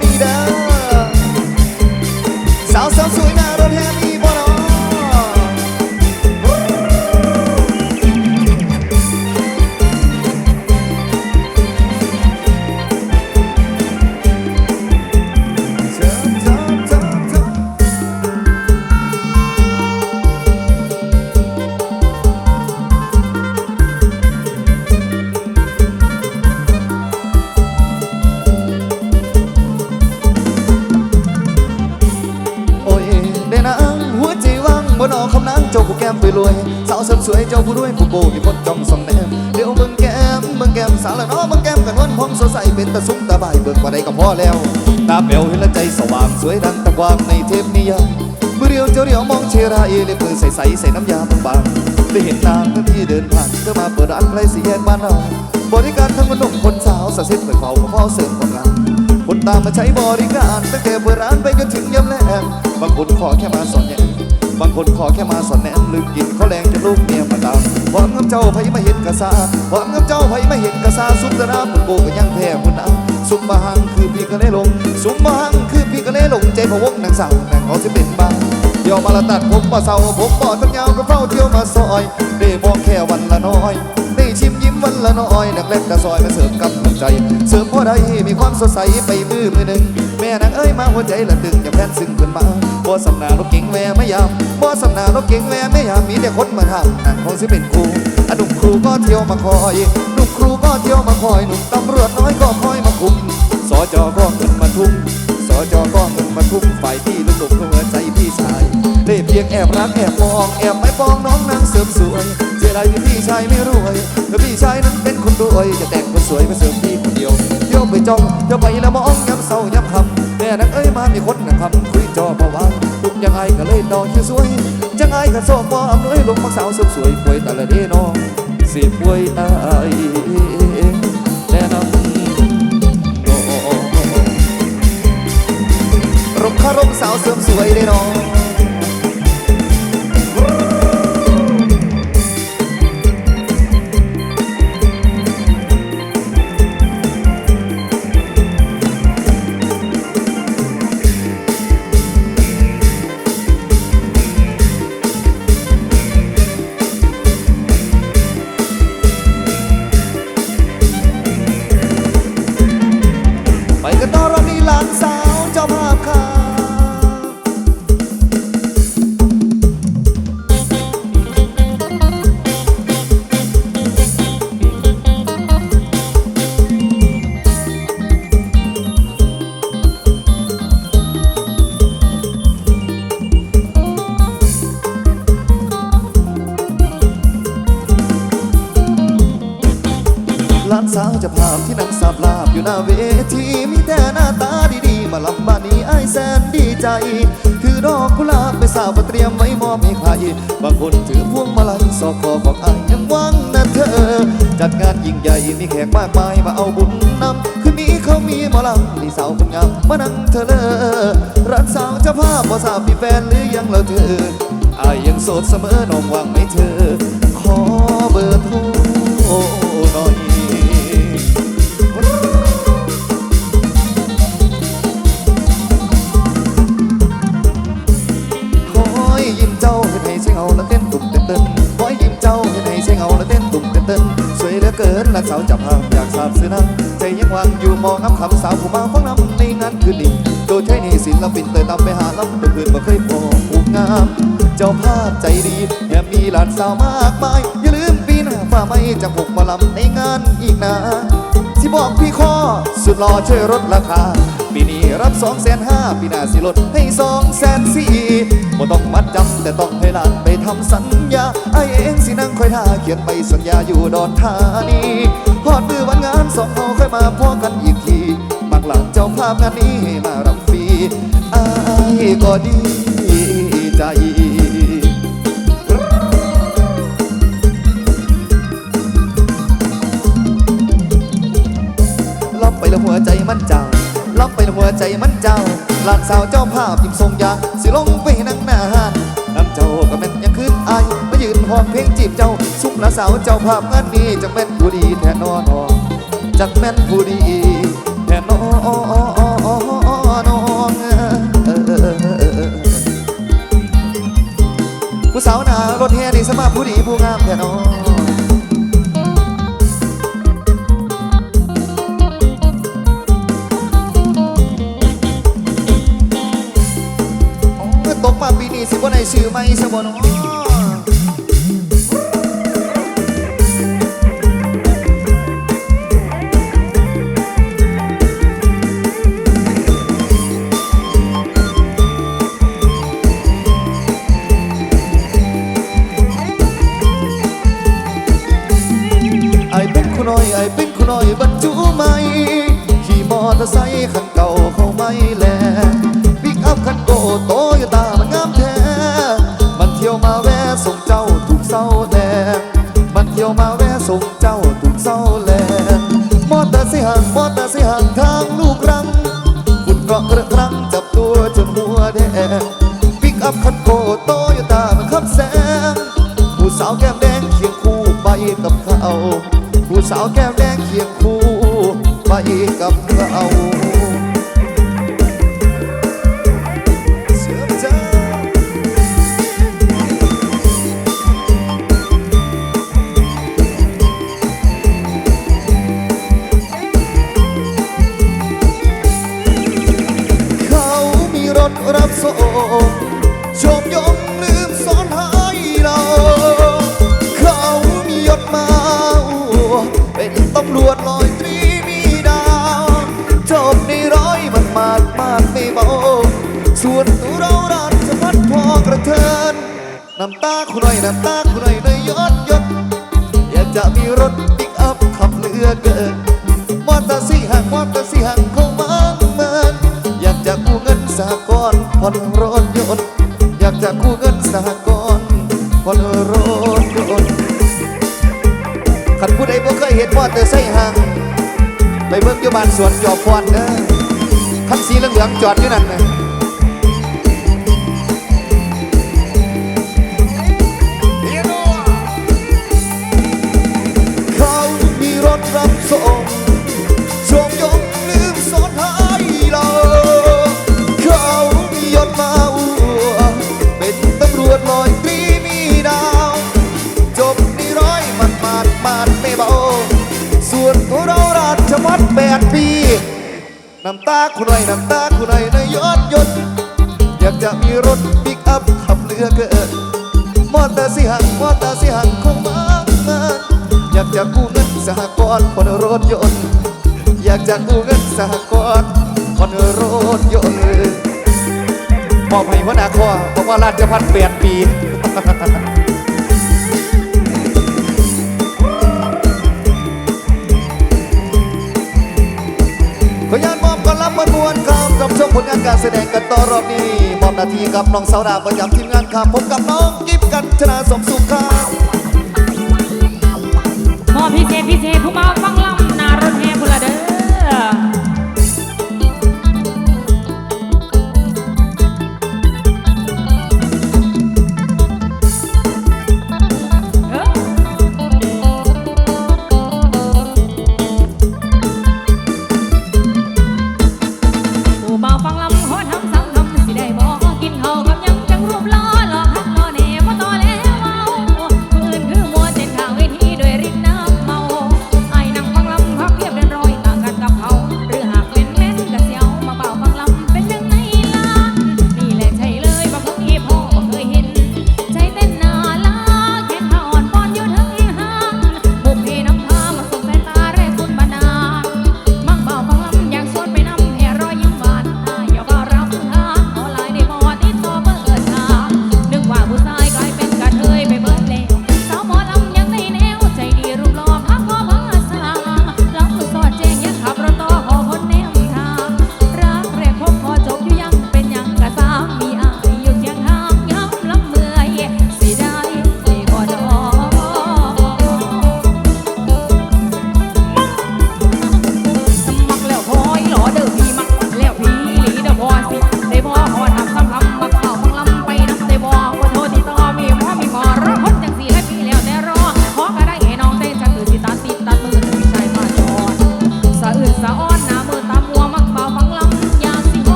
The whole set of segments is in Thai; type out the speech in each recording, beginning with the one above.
ำ สาวและเนาะเบิ่งแก้มกันวันพองสดใสเป็นตะซุ้มตาบายเบิ่งว่าใดก็พอแล้ว ตาเปลวเห็นละใจสว่างสวยดังตะวางในเทพนิยายเมื่อเรียวเจ้าเรียวมองเชราเอเลยเปิดใสใสใส่น้ำยาบางๆได้เห็นนางที่เดินผ่านเธอมาเปิดร้านใกล้สี่แยกบ้านเราบริการทั้งขนมคนสาวสะเซ็ตเปิดเผาพ่อเสริมความงามคนตามมาใช้บริการตั้งแต่เปิดร้านไปจนถึงยำแลงบางคนขอแค่มาสอนแยง บางคนขอแค่มาสอนแนมลืมกินข้าวแรงจนลูกเมียมาตามหวังกับเจ้าไผมาเห็นกะซาหวังกับเจ้าไผมาเห็นกะซาสุดตะราคนโกก็ยังแพ้คนน้ำสุมาหังคือพี่ก็เลยลง สุมาหังคือพี่ก็เลยลงใจพะวกนางสาวนางเขาจะเป็นบ้าเดี๋ยวมาละตัดผมมาเศร้าผมบอดทั้งยาวก็เฝ้าเที่ยวมาซอยได้มองแค่วันละน้อยได้ชิมยิ้มวันละน้อยนักเล็กตะซอยมาเสริมกำลัง ใจ เสริมพอได้มีความสดใสไปมือมือหนึ่ง แม่นางเอ้ยมาหัวใจละตึงอย่าแพนซึ่งขึ้นมาบ่สำนารถเก่งแวไม่ยามบ่สำนารถเก่งแวไม่ยามมีแต่คนมาถามนางคงสิเป็นครูอนุครูก็เที่ยวมาคอยหนุ่มครูก็เที่ยวมาคอยหนุ่มตำรวจน้อยก็คอยมาคุมสจก็เงินมาทุ่มสจก็เงินมาทุ่มฝ่ายที่ลุกหลบหัวใจพี่ชายได้เพียงแอบรักแอบมองแอบไม่ปองน้องนางเสริมสวย เสียดายที่พี่ชายไม่รวยพี่ชายนั้นเป็นคนรวยจะแต่งคนสวยมาเสริมพี่คนเดียวเที่ยวไปจ้องเที่ยวไปแล้วมองย้ำเศร้าย้ำคำแม่นักเอ้ยมามีคนนะคำคุยจอประวังทุกยังไงก็เลยนอนคิวสวยจังไงก็สมบ่อำนวยลงมักสาวสริมสวยป่วยแต่ละเดนอสิป่วยตายแน่นอนโอ้รบคารมสาวเสริมสวยได้นอ สาวเจะภาพที่นั่งสับลาบอยู่หน้าเวทีมีแต่หน้าตาดีๆ มาลำบ้านนี้ไอ้แสนดีใจ ถือดอกกุหลาบไปสาวเตรียมไว้มอบให้ใคร บางคนถือพวงมาลัยสอกคอบอกไอ้ยังหวังนะเธอ จัดงานยิ่งใหญ่มีแขกมากมายมาเอาบุญนำคืนนี้เขามีหมอลำนี่สาวคนงามมานั่งเธอเลอร้านสาวเจ้าภาพบ่ทราบมีแฟนหรือยังแล้วเธอไอายยังโสดเสมอน้องหว่างไหมเธอ ขอเบอร์โทร จับภาพอยากสาบซื้อนังใจยังวางอยู่มองน้ำคำสาวผู้มาฟังน้ำในงานคืนนี้โดยใช้หนี่ศิลปินเตยตามไปหาลำเพื่อนมาเคยพอผูกงาม เจ้าภาพใจดีแถมมีหลานสาวมากมาย อย่าลืมปีหน้าฟ้าไม่จะผูกมาลำในงานอีกนะที่บอกพี่ข้อสุดหล่อช่วยลดราคา ปีนี้รับสองแสนห้าปีหน้าสิลดให้สองแสนสี่บ่ต้องมัดจำแต่ต้องให้หลานไปทำสัญญาไอเองสินั่งคอยท่าเขียนไปสัญญาอยู่ดอนธานี อดมือวันงานสองเอาค่อยมาพอกันอีกทีบางหลังเจ้าภาพงานนี้มารับฟรีอายก็ดีใจล็อกไปแล้วหัวใจมันเจ้าล็อกไปแล้วหัวใจมันเจ้าหลานสาวเจ้าภาพยิ้มทรงยาสิลงไปนั่งหน้าหานน้ำเจ้าก็แม่นยังคืนอาย พอมเพลงจีบเจ้าสุขละสาวเจ้าภาพงานนี้จังแม่นผู้ดีแท้นอนจังแม่นผู้ดีแท้นอนผู้สาวหนารถแห่นี่สมาผู้ดีผู้งามแท้นอนตกมาปีนี้สิบ่ได้ซื้อไหมสบ่น้อง เป็ ไปเบิ่งอยู่บ้านสวนจอบพรเด้อคันสีเหลืองๆจอดอยู่นั่นนะเขา ตาคุณหน่อยน้ำตาคุณหน่อยในยอดยศอยากจะมีรถปิกอัพขับเหลือเกินมอเตอร์ไซค์ห่างมอเตอร์ไซค์ห่างคงมากมันอยากจะกู้เงินสหกรณ์ผ่อนรถยนต์อยากจะกู้เงินสหกรณ์ผ่อนรถยนต์มอบให้หัวหน้าคอบอกว่าราชพัฒน์แปดปี ชมผลงานการแสดงกันต่อรอบนี้มอบหนาทีกับน้องสาวดาวประจำทีมงานครับผมกับน้องกิฟกันชนะสมสุขครับมอพิเศษพิเศษผู้มาฟังลำหนา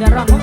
เดือดร้อ